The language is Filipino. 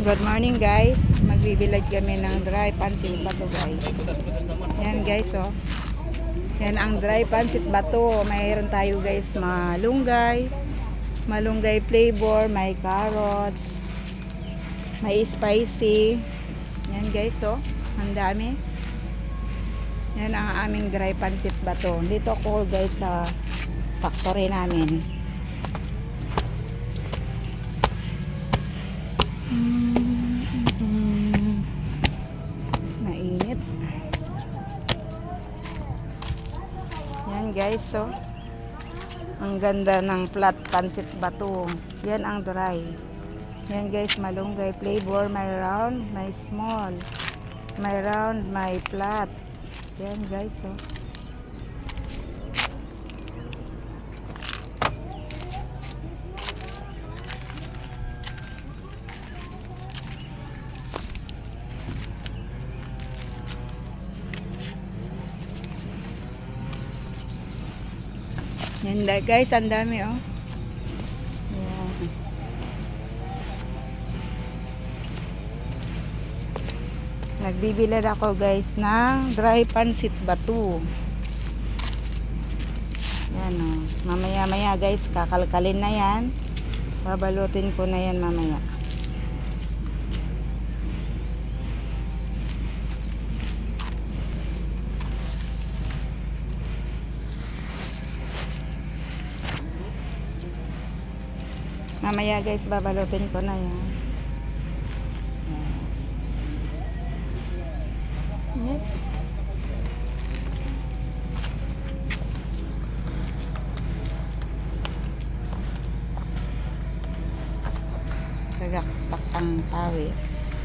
Good morning guys. Magbibilad kami ng dry pancit bato guys. Yan guys oh. Yan ang dry pancit bato. Mayroon tayo guys malunggay. Malunggay flavor, may carrots. May spicy. Yan guys oh. Ang dami. Yan ang aming dry pancit bato. Dito ko guys sa factory namin. Mm, Guys, so. Ang ganda ng flat pancit bato. Yan ang dry. Yan guys, malunggay flavor. May round, may small. May round, may flat. Yan guys, so. Yan da- guys, ang dami oh. Yan. Nagbibilad ako guys ng dry pancit batu. Yan oh. Mamaya maya guys, kakalkalin na yan. Babalutin ko na yan mamaya. Mamaya guys, babalutin ko na yan. Yan. Kagaktak ang pawis.